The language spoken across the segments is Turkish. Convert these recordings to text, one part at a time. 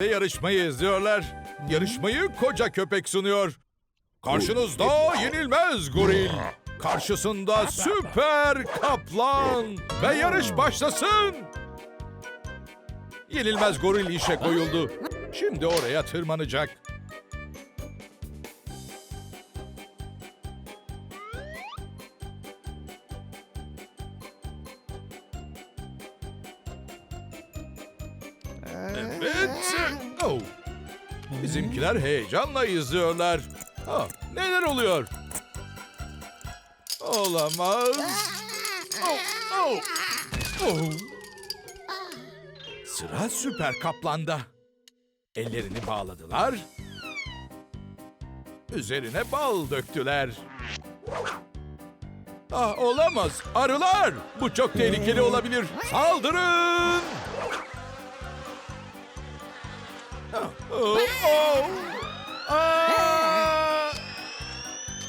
Ve yarışmayı izliyorlar. Yarışmayı koca köpek sunuyor. Karşınızda yenilmez goril. Karşısında süper kaplan. Ve yarış başlasın. Yenilmez goril işe koyuldu. Şimdi oraya tırmanacak. Bizimkiler heyecanla izliyorlar. Ha, neler oluyor? Olamaz. Oh, oh, oh. Sıra süper kaplanda. Ellerini bağladılar. Üzerine bal döktüler. Ah olamaz. Arılar. Bu çok tehlikeli olabilir. Saldırın. Oh, oh, oh. Aa!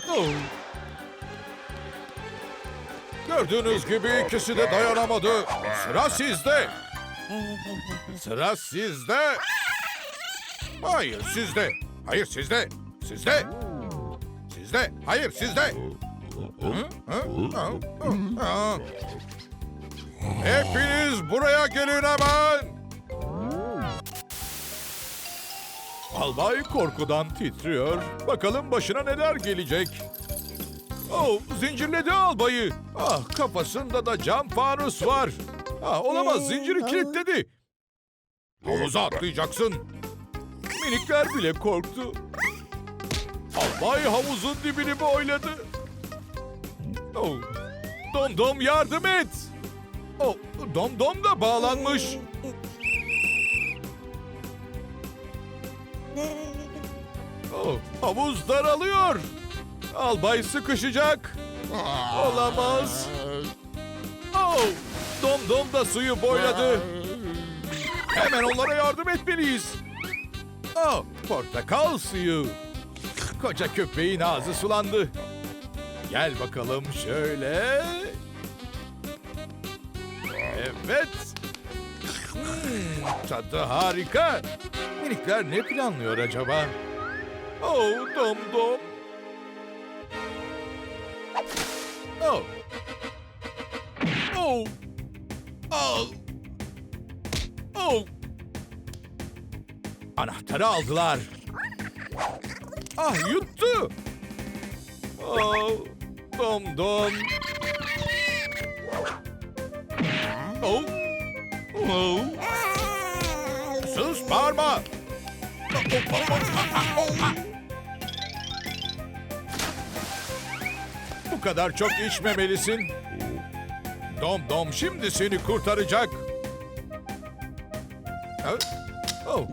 Oh. Gördüğünüz gibi ikisi de dayanamadı. Sıra sizde. Sıra sizde. Hayır sizde. Hayır sizde. Sizde. Sizde. Hayır sizde. Hepiniz buraya gelin hemen. Albay korkudan titriyor. Bakalım başına neler gelecek. Oh, zincirledi albayı. Ah, kafasında da cam fanus var. Ah, olamaz, zinciri kilitledi. Havuza atlayacaksın. Minikler bile korktu. Albay havuzun dibini boyladı. Oh, Dom Dom yardım et. Oh, Dom Dom da bağlanmış. Havuz daralıyor. Albay sıkışacak. Olamaz. Oh, Dom Dom da suyu boyladı. Hemen onlara yardım etmeliyiz. Oh, portakal suyu. Koca köpeğin ağzı sulandı. Gel bakalım şöyle. Evet. Hmm, tadı harika. Minikler ne planlıyor acaba? Oh, dom dom. Oh. Oh. Oh. Oh. Anahtarı aldılar. Ah yuttu. Oh. Dom dom. Oh. Oh. Sus bağırma. Kadar çok içmemelisin. Dom Dom şimdi seni kurtaracak. Oh.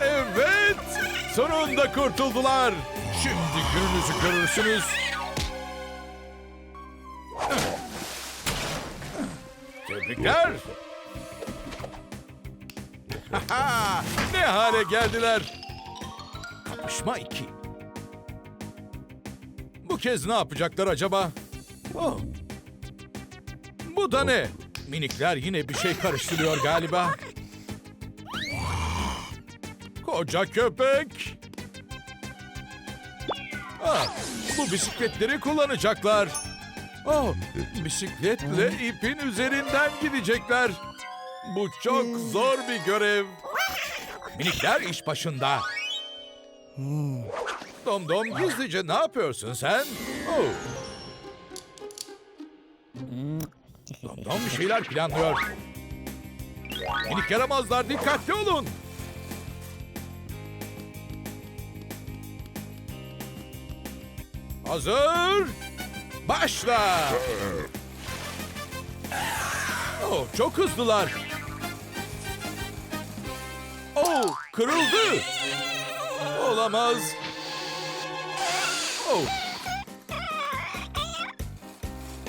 Evet. Sonunda kurtuldular. Şimdi gününüzü görürsünüz. Hale geldiler. Kapışma iki. Bu kez ne yapacaklar acaba? Oh. Bu da ne? Minikler yine bir şey karıştırıyor galiba. Koca köpek. Ah, bu bisikletleri kullanacaklar. Oh, bisikletle ipin üzerinden gidecekler. Bu çok zor bir görev. Minikler iş başında. Dom Dom gizlice ne yapıyorsun sen? Oh. Dom Dom bir şeyler planlıyor. Minik yaramazlar dikkatli olun. Hazır. Başla. Oh, çok hızlılar. Oh, kırıldı. Olamaz. Oh.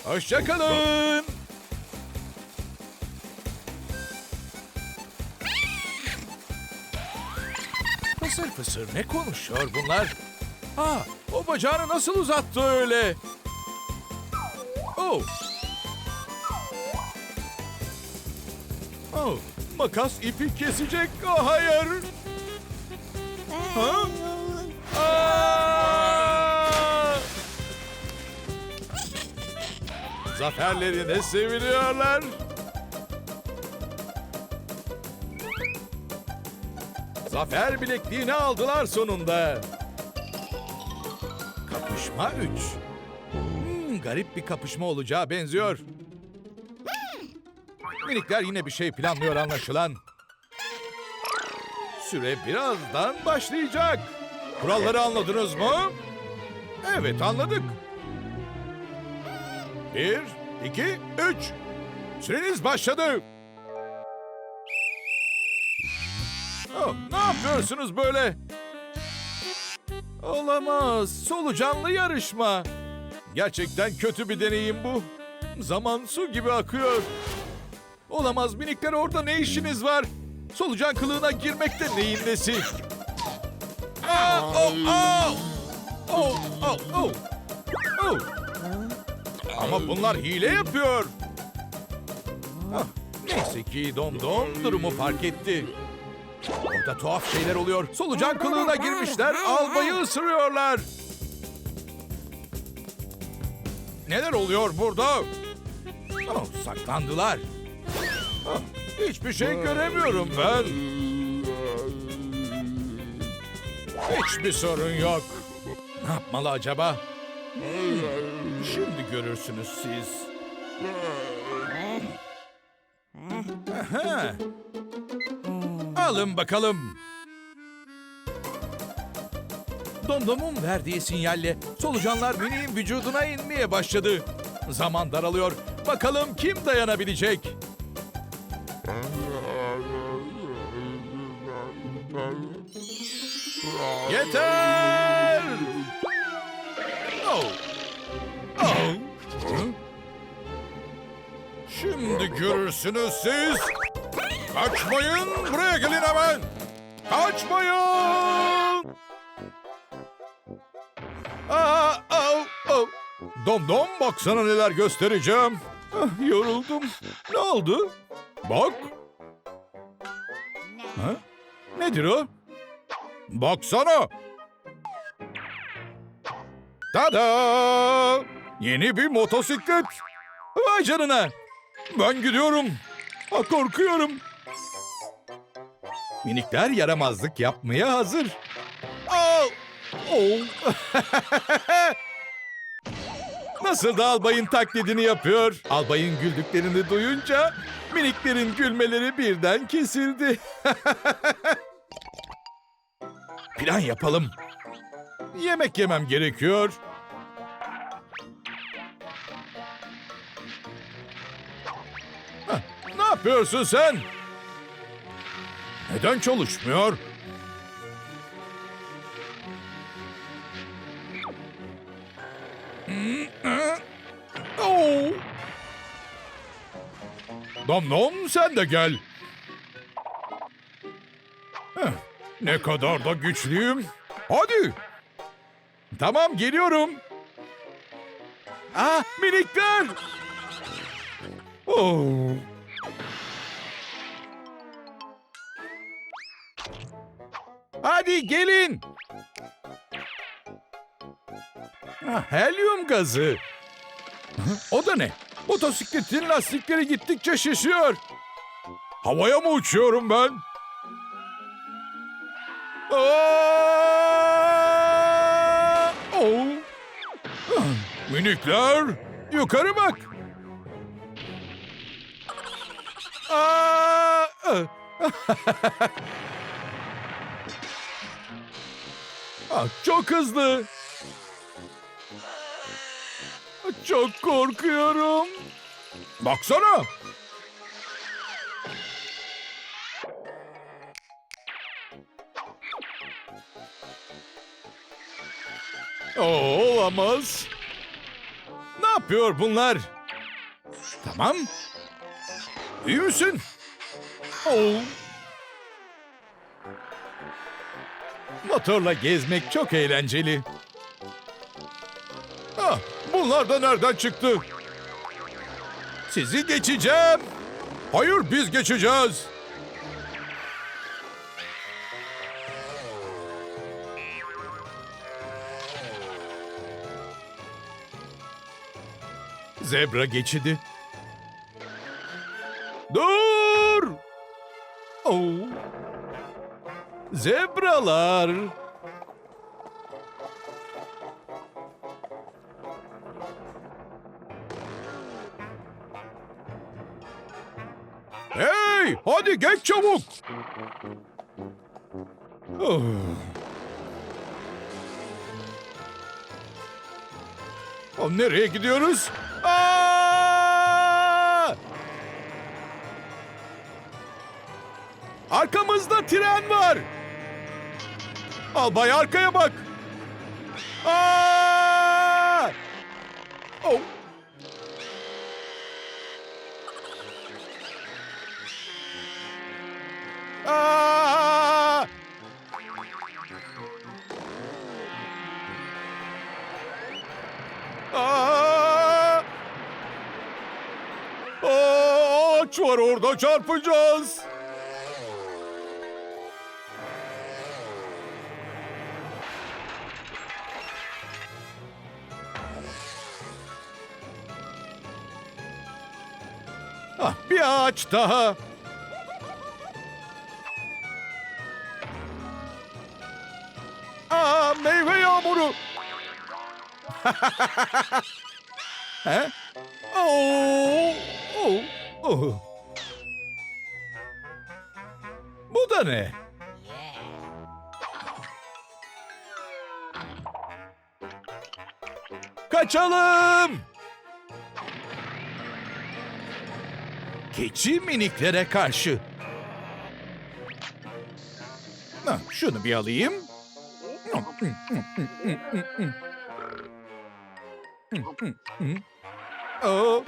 Hoşçakalın. Fısır fısır ne konuşuyor bunlar? Ha, O bacağını nasıl uzattı öyle? Oh. Oh. Makas ipi kesecek. Hayır. Ha? Aa! Zaferlerine seviniyorlar. Zafer bilekliğini aldılar sonunda. Kapışma 3. Hmm, garip bir kapışma olacağı benziyor. Minikler yine bir şey planlıyor anlaşılan. Süre birazdan başlayacak. Kuralları anladınız mı? Evet anladık. Bir, iki, üç. Süreniz başladı. Oh, ne yapıyorsunuz böyle? Olamaz. Solucanlı yarışma. Gerçekten kötü bir deneyim bu. Zaman su gibi akıyor. Olamaz minikler orada ne işiniz var? Solucan kılığına girmekte neyin nesi? Aa, oh, oh! Oh, oh, oh! Oh! Ama bunlar hile yapıyor. Ah, neyse ki Domdom durumu fark etti. Orada tuhaf şeyler oluyor. Solucan kılığına girmişler, albayı ısırıyorlar. Neler oluyor burada? Oh, saklandılar. Hiçbir şey göremiyorum ben. Hiçbir sorun yok. Ne yapmalı acaba? Şimdi görürsünüz siz. Aha. Alın bakalım. Domdom'un verdiği sinyalle solucanlar Mini'nin vücuduna inmeye başladı. Zaman daralıyor. Bakalım kim dayanabilecek? Görürsünüz siz. Kaçmayın, buraya gelin hemen. Kaçmayın! Aa, au, au. Dom dom baksana neler göstereceğim. Ah, yoruldum. Ne oldu? Bak. Ha? Nedir o? Baksana. Tada! Yeni bir motosiklet. Vay canına. Ben gidiyorum. Ha, korkuyorum. Minikler yaramazlık yapmaya hazır. Au! Oh! Nasıl da albayın taklidini yapıyor. Albayın güldüklerini duyunca miniklerin gülmeleri birden kesildi. Plan yapalım. Yemek yemem gerekiyor. Yapıyorsun sen? Neden çalışmıyor? Oo. Dom Dom sen de gel. Heh, ne kadar da güçlüyüm. Hadi. Tamam geliyorum. Aa minikler. Oo. Hadi gelin. Ah, helyum gazı. O da ne? Motosikletin lastikleri gittikçe şişiyor. Havaya mı uçuyorum ben? Aa! Oh! Ah, Minikler, yukarı bak. Aa! Ah, çok hızlı. Çok korkuyorum. Baksana. Olamaz. Ne yapıyor bunlar? Tamam. İyi misin? Oo. Motorla gezmek çok eğlenceli. Bunlar da nereden çıktı? Sizi geçeceğim. Hayır biz geçeceğiz. Zebra geçidi. Zebralar. Hey, hadi geç çabuk. Oh. Oh, nereye gidiyoruz? Aa! Arkamızda tren var. Albay arkaya bak. Aa! Oh. Aa! Aa! Ağaç var orada çarpacağız. Ağaç daha. Aa, meyve yağmuru. He? Oo, oo, oo. Bu da ne? Kaçalım! Keçi miniklere karşı. Şunu bir alayım. Aa,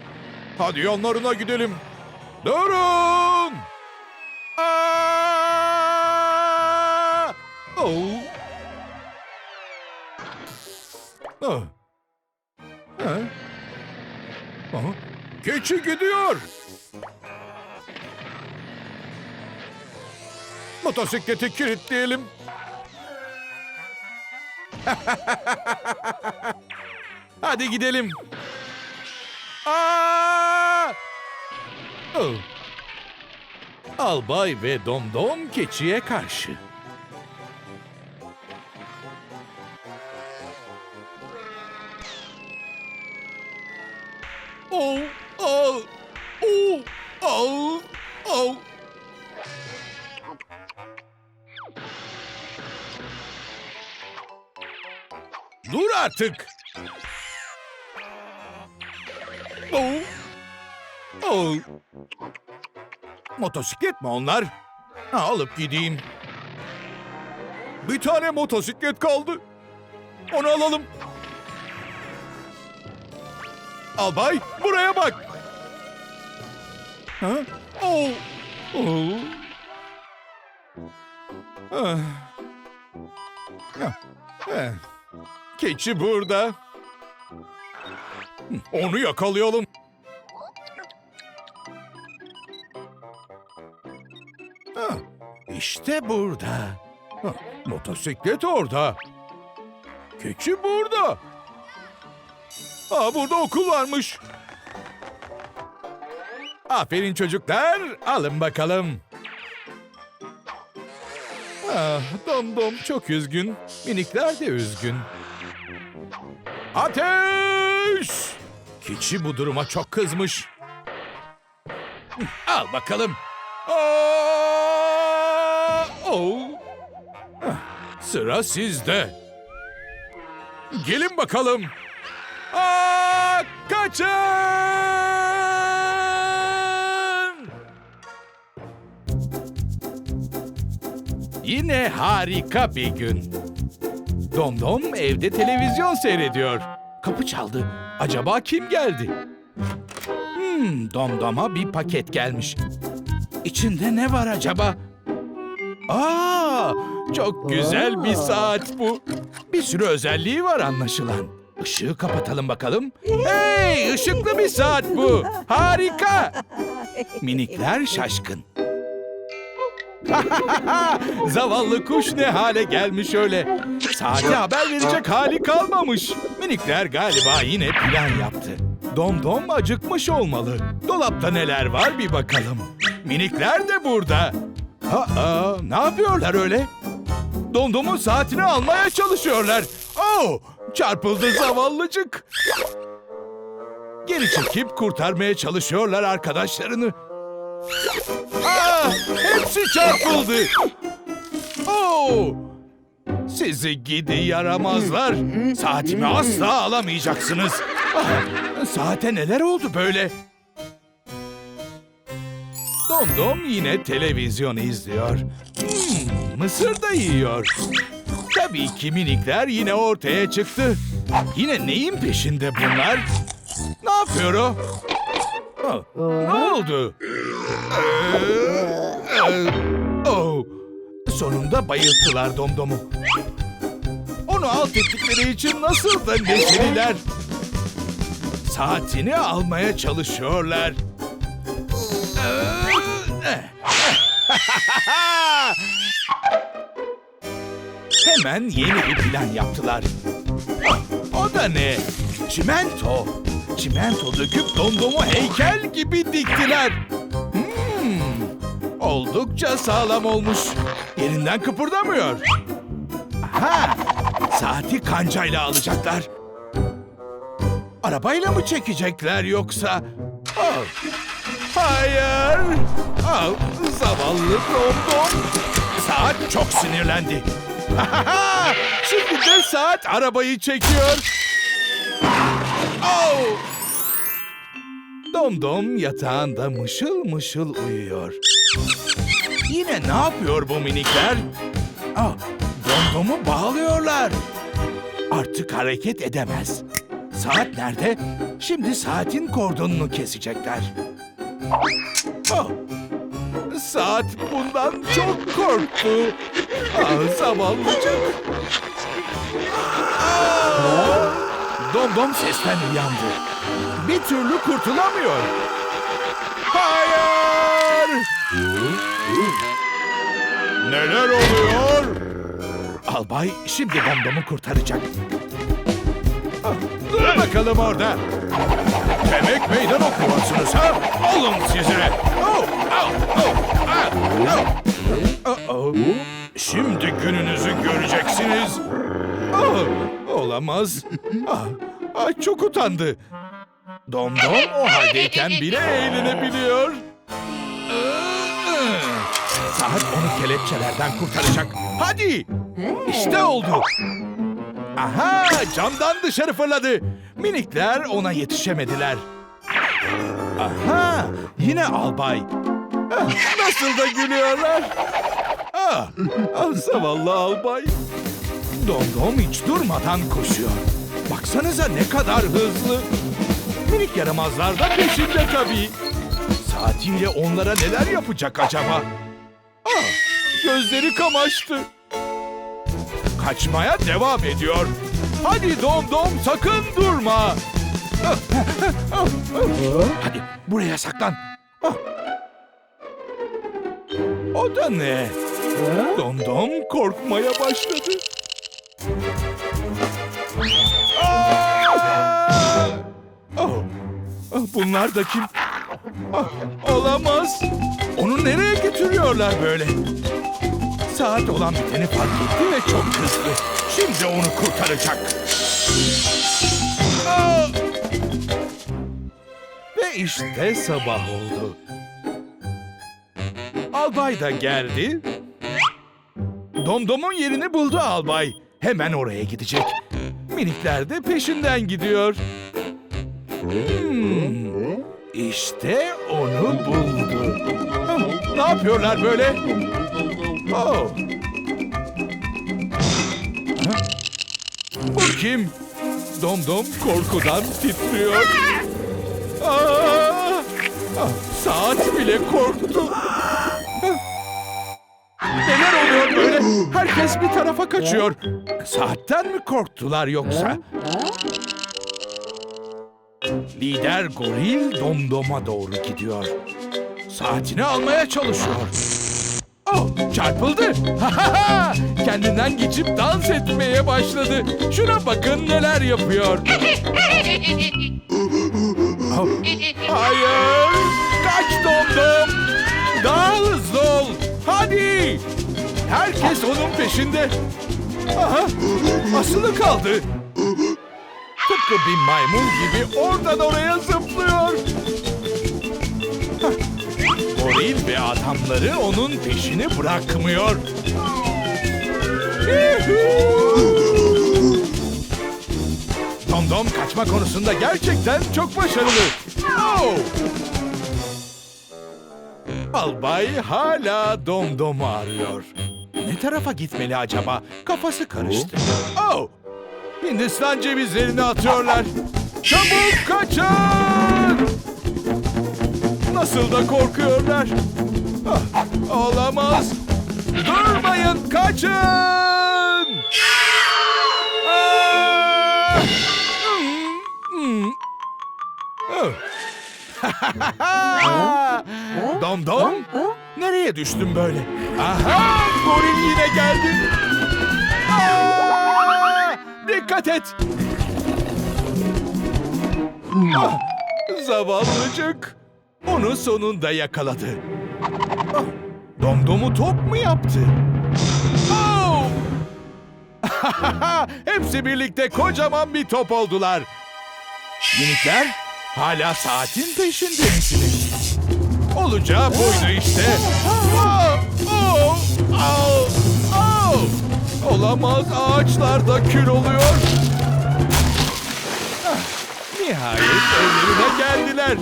hadi yanlarına gidelim. Durun! Aa! Oh. Ah. Ha? Aha, Keçi gidiyor. Motosikleti kilitleyelim. Hadi gidelim. Aa! Oh. Albay ve Domdom keçiye karşı. Oh, oh, oh, oh. Artık. Oh. Oh. Motosiklet mi onlar? Ha, alıp gideyim. Bir tane motosiklet kaldı. Onu alalım. Albay buraya bak. Ha? Oh. Oh. Ah. Ah. Eh. Keçi burada. Onu yakalayalım. Ha, işte burada. Ha, motosiklet orada. Keçi burada. Aa, burada okul varmış. Aferin çocuklar. Alın bakalım. Ah, Domdom çok üzgün. Minikler de üzgün. Ateş! Keçi bu duruma çok kızmış. Al bakalım. Aa! Oh! Sıra sizde. Gelin bakalım. Aa, kaçın! Yine harika bir gün. Domdom evde televizyon seyrediyor. Kapı çaldı. Acaba kim geldi? Hmm, Domdom'a bir paket gelmiş. İçinde ne var acaba? Aa, çok güzel bir saat bu. Bir sürü özelliği var anlaşılan. Işığı kapatalım bakalım. Hey, ışıklı bir saat bu. Harika. Minikler şaşkın. Zavallı kuş ne hale gelmiş öyle. Saate haber verecek hali kalmamış. Minikler galiba yine plan yaptı. Domdom acıkmış olmalı. Dolapta neler var bir bakalım. Minikler de burada. Aa, ne yapıyorlar öyle? Domdom'un saatini almaya çalışıyorlar. Oh, çarpıldı zavallıcık. Geri çekip kurtarmaya çalışıyorlar arkadaşlarını. Aa, hepsi çarpıldı. Oh, sizi gidi yaramazlar. Saatimi asla alamayacaksınız. Ah, saate neler oldu böyle? Domdom yine televizyon izliyor. Hmm, mısır da yiyor. Tabii ki minikler yine ortaya çıktı. Yine neyin peşinde bunlar? Ne yapıyor o? Ah, ne oldu? Ee, e, sonunda bayılttılar Domdom'u. Onu alt ettikleri için nasıl da neşeliler. Saatini almaya çalışıyorlar. Hemen yeni bir plan yaptılar. O da ne? Çimento. Çimento döküp domdomu heykel gibi diktiler. Hmm, oldukça sağlam olmuş. Yerinden kıpırdamıyor. Aha, saati kancayla alacaklar. Arabayla mı çekecekler yoksa? Oh, hayır. Oh, zavallı domdom. Saat çok sinirlendi. Şimdi de saat arabayı çekiyor. Oh! Domdom yatağında mışıl mışıl uyuyor. Yine ne yapıyor bu minikler? Ah, domdomu bağlıyorlar. Artık hareket edemez. Saat nerede? Şimdi saatin kordonunu kesecekler. Oh, saat bundan çok korktu. Ah zavallıcık. Ah! Domdom sesten uyandı. Bir türlü kurtulamıyor. Hayır! Neler oluyor? Albay şimdi Domdom'u kurtaracak. Ah, bakalım orada. Demek meydan okuyorsunuz ha? Alın size. Oh, oh, oh, ah, oh. Oh, oh. Şimdi gününüzü göreceksiniz. Ah, olamaz. Ah, ah, çok utandı. Domdom o haldeyken bile eğlenebiliyor. Saat onu kelepçelerden kurtaracak. Hadi. İşte oldu. Aha camdan dışarı fırladı. Minikler ona yetişemediler. Aha yine albay. Ah, Nasıl da gülüyorlar. Ah, ah zavallı albay. Domdom hiç durmadan koşuyor. Baksanıza ne kadar hızlı. Minik yaramazlar da peşinde tabii. Saatiyle onlara neler yapacak acaba? Ah, gözleri kamaştı. Kaçmaya devam ediyor. Hadi Domdom sakın durma. Hadi buraya saklan. Ah. O da ne? Domdom korkmaya başladı. Aa! Oh, ah, Bunlar da kim? Ah, Olamaz. Onu nereye götürüyorlar böyle? Saat olan biteni fark etti ve çok kızdı. Şimdi onu kurtaracak. Aa! Ve işte sabah oldu. Albay da geldi. Domdom'un yerini buldu albay. Hemen oraya gidecek. Minikler de peşinden gidiyor. Hmm, işte onu buldu. Ne yapıyorlar böyle? Oh. Bu kim? Domdom korkudan titriyor. Aa! Ah, saat bile korktu. Neler oluyor böyle? Herkes bir tarafa kaçıyor. Saatten mi korktular yoksa? Lider goril domdoma doğru gidiyor. Saatini almaya çalışıyor. Oh, çarpıldı. Kendinden geçip dans etmeye başladı. Şuna bakın neler yapıyor. Oh, Hayır! Kaç domdom! Daha hızlı ol! Hadi! Herkes onun peşinde. Aha! Asılı kaldı. Tıpkı bir maymun gibi oradan oraya zıplıyor. Goril ve adamları onun peşini bırakmıyor. Domdom kaçma konusunda gerçekten çok başarılı. Oh! Albay hala Domdom'u arıyor. Ne tarafa gitmeli acaba? Kafası karıştı. Oh! Hindistan cevizlerini atıyorlar. Çabuk kaçın! Nasıl da korkuyorlar. Ah, olamaz. Durmayın, kaçın! Ah! Dom dom. Nereye düştüm böyle? Aha! Goril yine geldi. Aa! Dikkat et. Ah, zavallıcık. Onu sonunda yakaladı. Ah, domdomu top mu yaptı? Oh! Hepsi birlikte kocaman bir top oldular. Minikler hala saatin peşinde misiniz? Olacağı buydu işte. Oh, oh, oh, oh. Olamaz ağaçlar da kül oluyor. Nihayet evlerine geldiler.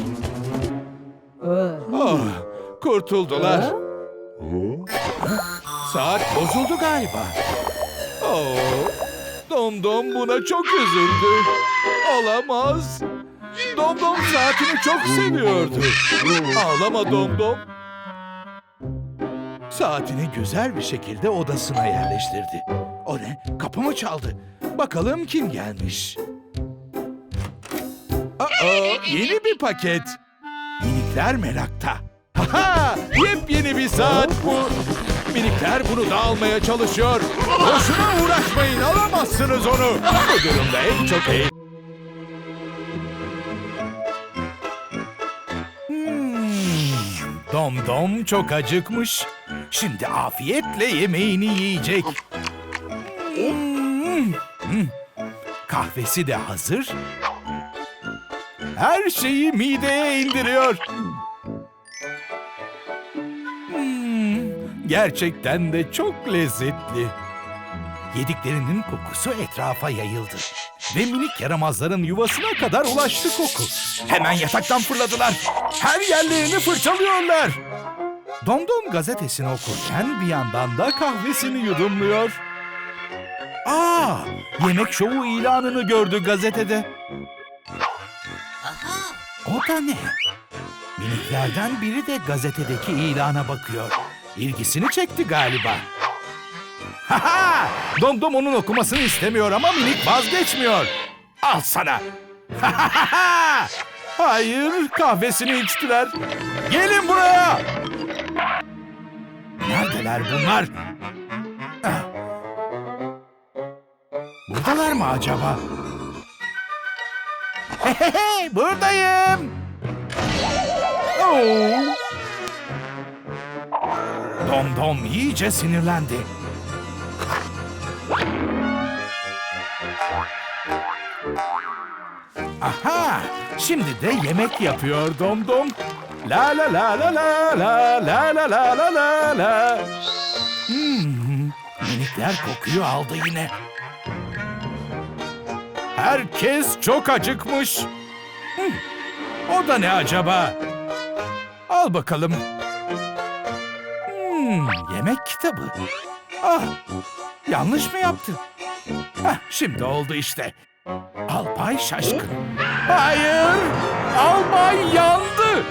Oh, kurtuldular. Saat bozuldu galiba. Oh, Domdom buna çok üzüldü. Olamaz. Domdom saatini çok seviyordu. Ağlama Domdom. Saatini güzel bir şekilde odasına yerleştirdi. O ne? Kapı mı çaldı? Bakalım kim gelmiş? Aa, yeni bir paket. Minikler merakta. Haha! Yepyeni bir saat bu. Minikler bunu da almaya çalışıyor. Boşuna uğraşmayın, alamazsınız onu. Bu durumda en çok eğ... Hmm, Dom Dom çok acıkmış. Şimdi afiyetle yemeğini yiyecek. Hmm, hmm. Kahvesi de hazır. Her şeyi mideye indiriyor. Hmm, gerçekten de çok lezzetli. Yediklerinin kokusu etrafa yayıldı. Ve minik yaramazların yuvasına kadar ulaştı koku. Hemen yataktan fırladılar. Her yerlerini fırçalıyorlar. Domdom gazetesini okurken bir yandan da kahvesini yudumluyor. Aa, yemek şovu ilanını gördü gazetede. O da ne? Miniklerden biri de gazetedeki ilana bakıyor. İlgisini çekti galiba. Haha! Domdom onun okumasını istemiyor ama minik vazgeçmiyor. Al sana. Hayır, kahvesini içtiler. Gelin buraya. Neredeler bunlar? Buradalar mı acaba? Hey, buradayım. Oo. Dom Dom iyice sinirlendi. Aha! Şimdi de yemek yapıyor Dom Dom. La la la la la la la la la la la la. Hmm, minikler kokuyu aldı yine. Herkes çok acıkmış. Hmm, o da ne acaba? Al bakalım. Hmm, yemek kitabı. Ah, yanlış mı yaptı? Hah, şimdi oldu işte. Albay şaşkın. Hayır! Albay yandı!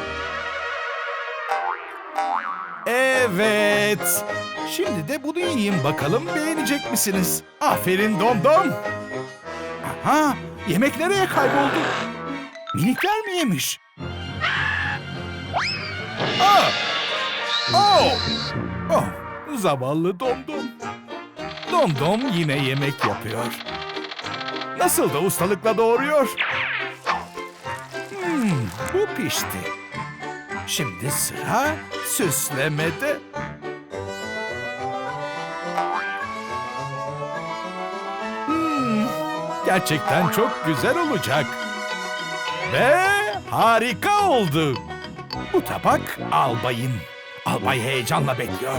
Evet. Şimdi de bunu yiyeyim bakalım beğenecek misiniz? Aferin Dom Dom. Aha, yemek nereye kayboldu? Minikler mi yemiş? Aa! Oh! Oh! Zavallı Domdom. Domdom yine yemek yapıyor. Nasıl da ustalıkla doğuruyor. Hmm, bu pişti. Şimdi sıra süslemede. Hmm, gerçekten çok güzel olacak. Ve harika oldu. Bu tabak albayın. Albay heyecanla bekliyor.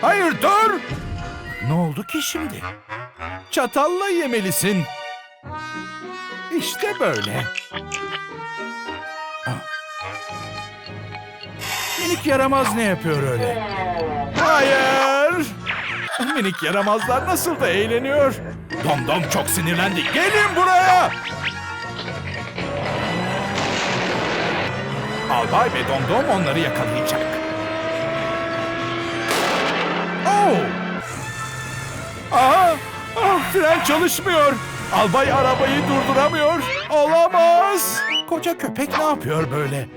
Hayır dur! Ne oldu ki şimdi? Çatalla yemelisin. İşte böyle. Minik yaramaz ne yapıyor öyle? Hayır! Minik yaramazlar nasıl da eğleniyor. Domdom çok sinirlendi. Gelin buraya! Albay ve Domdom onları yakalayacak. Oh! Aha! Ah, fren çalışmıyor. Albay arabayı durduramıyor. Olamaz. Koca köpek ne yapıyor böyle?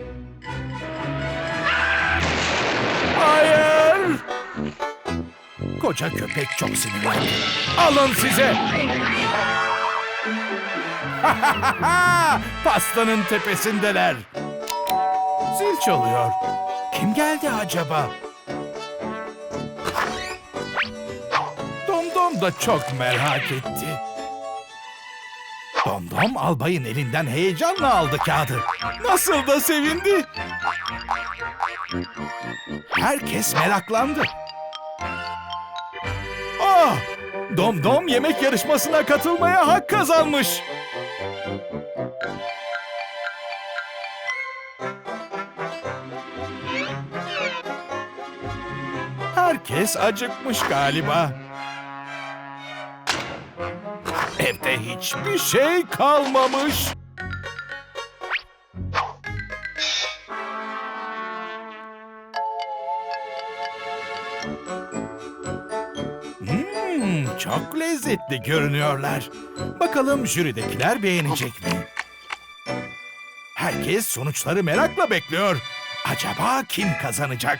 Koca köpek çok sinirlendi. Alın size! Pastanın tepesindeler. Zil çalıyor. Kim geldi acaba? Domdom da çok merak etti. Domdom albayın elinden heyecanla aldı kağıdı. Nasıl da sevindi. Herkes meraklandı. Ah! Domdom yemek yarışmasına katılmaya hak kazanmış. Herkes acıkmış galiba. Evde hiçbir şey kalmamış. Çok lezzetli görünüyorlar. Bakalım jüridekiler beğenecek mi? Herkes sonuçları merakla bekliyor. Acaba kim kazanacak?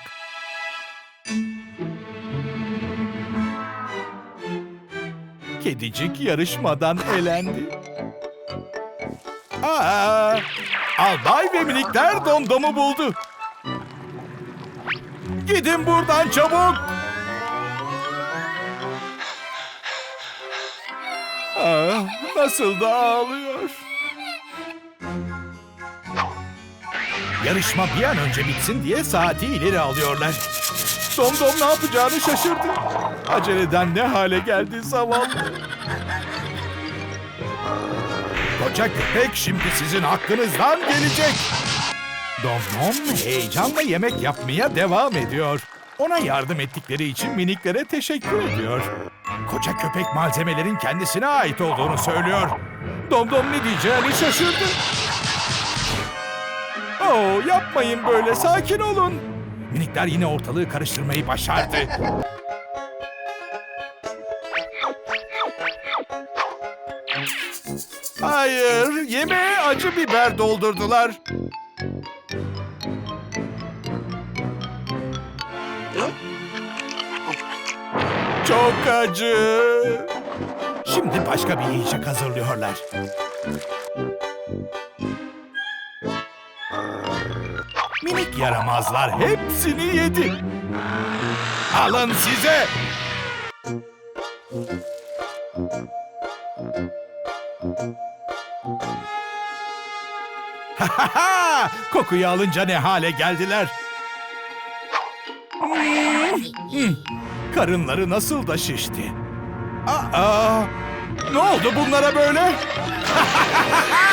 Kedicik yarışmadan elendi. Aa, albay ve minikler domdomu buldu. Gidin buradan çabuk. Nasıl da ağlıyor. Yarışma bir an önce bitsin diye saati ileri alıyorlar. Domdom ne yapacağını şaşırdı. Aceleden ne hale geldi zavallı. Koca köpek şimdi sizin hakkınızdan gelecek. Domdom heyecanla yemek yapmaya devam ediyor. Ona yardım ettikleri için miniklere teşekkür ediyor. Koca köpek malzemelerin kendisine ait olduğunu söylüyor. Domdom ne diyeceğini şaşırdı. Oo, yapmayın böyle, sakin olun. Minikler yine ortalığı karıştırmayı başardı. Hayır, yemeğe acı biber doldurdular. Çok acı. Şimdi başka bir yiyecek hazırlıyorlar. Minik yaramazlar hepsini yedi. Alın size. Kokuyu alınca ne hale geldiler. Karınları nasıl da şişti. Aa, ne oldu bunlara böyle?